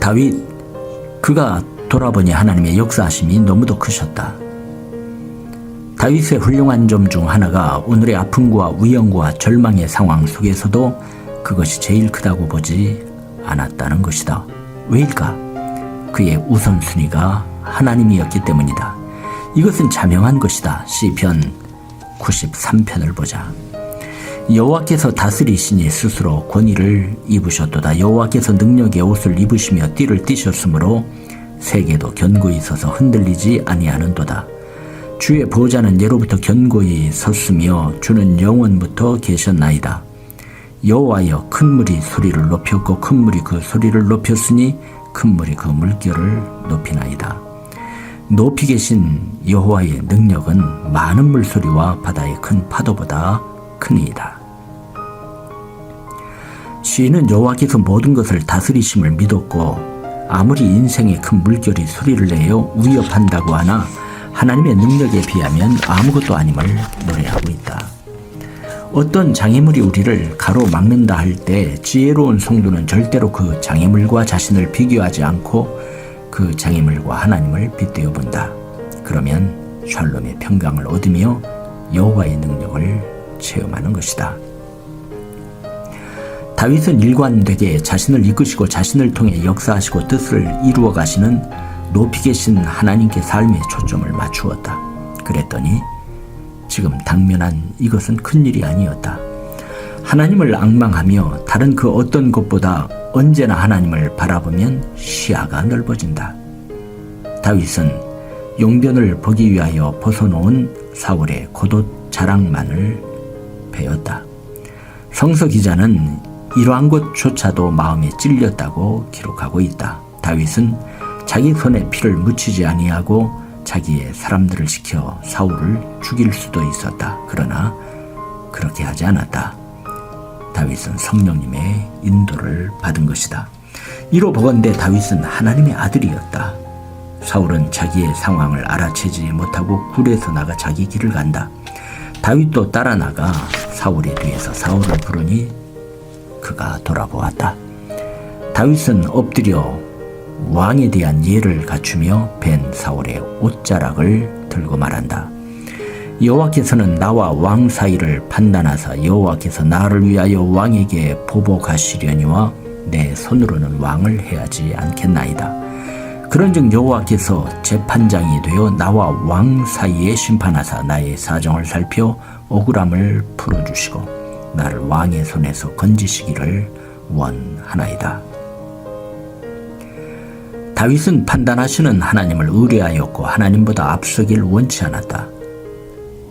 다윗 그가 돌아보니 하나님의 역사하심이 너무도 크셨다. 다윗의 훌륭한 점 중 하나가 오늘의 아픔과 위험과 절망의 상황 속에서도 그것이 제일 크다고 보지 않았다는 것이다. 왜일까? 그의 우선순위가 하나님이었기 때문이다. 이것은 자명한 것이다. 시편 93편을 보자. 여호와께서 다스리시니 스스로 권위를 입으셨도다. 여호와께서 능력의 옷을 입으시며 띠를 띠셨으므로 세계도 견고히 서서 흔들리지 아니하는도다. 주의 보호자는 예로부터 견고히 섰으며 주는 영원부터 계셨나이다. 여호와여 큰 물이 소리를 높였고 큰 물이 그 소리를 높였으니 큰 물이 그 물결을 높이나이다. 높이 계신 여호와의 능력은 많은 물소리와 바다의 큰 파도보다 크니이다. 시인은 여호와께서 모든 것을 다스리심을 믿었고 아무리 인생의 큰 물결이 소리를 내어 위협한다고 하나 하나님의 능력에 비하면 아무것도 아님을 노래하고 있다. 어떤 장애물이 우리를 가로막는다 할 때 지혜로운 성도는 절대로 그 장애물과 자신을 비교하지 않고 그 장애물과 하나님을 빗대어 본다. 그러면 샬롬의 평강을 얻으며 여호와의 능력을 체험하는 것이다. 다윗은 일관되게 자신을 이끄시고 자신을 통해 역사하시고 뜻을 이루어 가시는 높이 계신 하나님께 삶의 초점을 맞추었다. 그랬더니 지금 당면한 이것은 큰 일이 아니었다. 하나님을 악망하며 다른 그 어떤 것보다 언제나 하나님을 바라보면 시야가 넓어진다. 다윗은 용변을 보기 위하여 벗어놓은 사울의 고독 자랑만을 배웠다. 성서 기자는 이러한 것조차도 마음에 찔렸다고 기록하고 있다. 다윗은 자기 손에 피를 묻히지 아니하고 자기의 사람들을 시켜 사울을 죽일 수도 있었다. 그러나 그렇게 하지 않았다. 다윗은 성령님의 인도를 받은 것이다. 이로 보건대 다윗은 하나님의 아들이었다. 사울은 자기의 상황을 알아채지 못하고 굴에서 나가 자기 길을 간다. 다윗도 따라 나가 사울의 뒤에서 사울을 부르니 그가 돌아보았다. 다윗은 엎드려 왕에 대한 예를 갖추며 벤 사울의 옷자락을 들고 말한다. 여호와께서는 나와 왕 사이를 판단하사 여호와께서 나를 위하여 왕에게 보복하시려니와 내 손으로는 왕을 해야지 않겠나이다. 그런즉 여호와께서 재판장이 되어 나와 왕 사이에 심판하사 나의 사정을 살펴 억울함을 풀어주시고 나를 왕의 손에서 건지시기를 원하나이다. 다윗은 판단하시는 하나님을 의뢰하였고 하나님보다 앞서길 원치 않았다.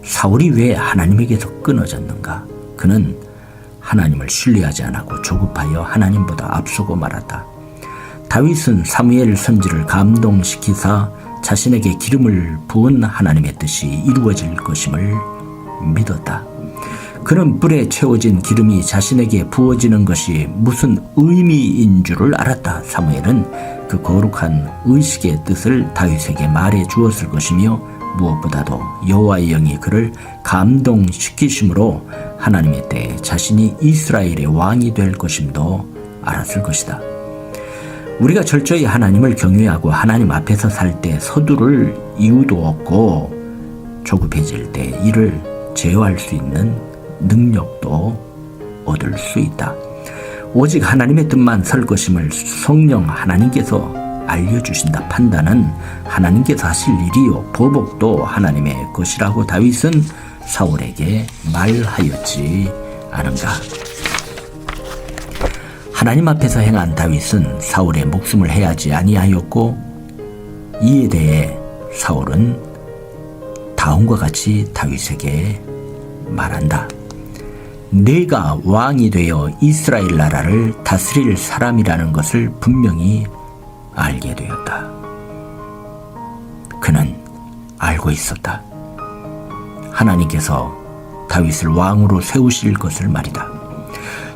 사울이 왜 하나님에게서 끊어졌는가? 그는 하나님을 신뢰하지 않고 조급하여 하나님보다 앞서고 말았다. 다윗은 사무엘 선지를 감동시키사 자신에게 기름을 부은 하나님의 뜻이 이루어질 것임을 믿었다. 그는 뿔에 채워진 기름이 자신에게 부어지는 것이 무슨 의미인 줄을 알았다. 사무엘은 그 거룩한 의식의 뜻을 다윗에게 말해 주었을 것이며 무엇보다도 여호와의 영이 그를 감동시키심으로 하나님의 때에 자신이 이스라엘의 왕이 될 것임도 알았을 것이다. 우리가 철저히 하나님을 경외하고 하나님 앞에서 살 때 서두를 이유도 없고 조급해질 때 이를 제어할 수 있는 능력도 얻을 수 있다. 오직 하나님의 뜻만 설 것임을 성령 하나님께서 알려주신다. 판단은 하나님께서 하실 일이요. 보복도 하나님의 것이라고 다윗은 사울에게 말하였지 않은가. 하나님 앞에서 행한 다윗은 사울의 목숨을 해하지 아니하였고 이에 대해 사울은 다음과 같이 다윗에게 말한다. 내가 왕이 되어 이스라엘 나라를 다스릴 사람이라는 것을 분명히 알게 되었다. 그는 알고 있었다. 하나님께서 다윗을 왕으로 세우실 것을 말이다.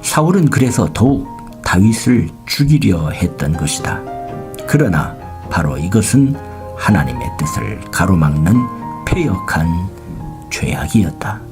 사울은 그래서 더욱 다윗을 죽이려 했던 것이다. 그러나 바로 이것은 하나님의 뜻을 가로막는 폐역한 죄악이었다.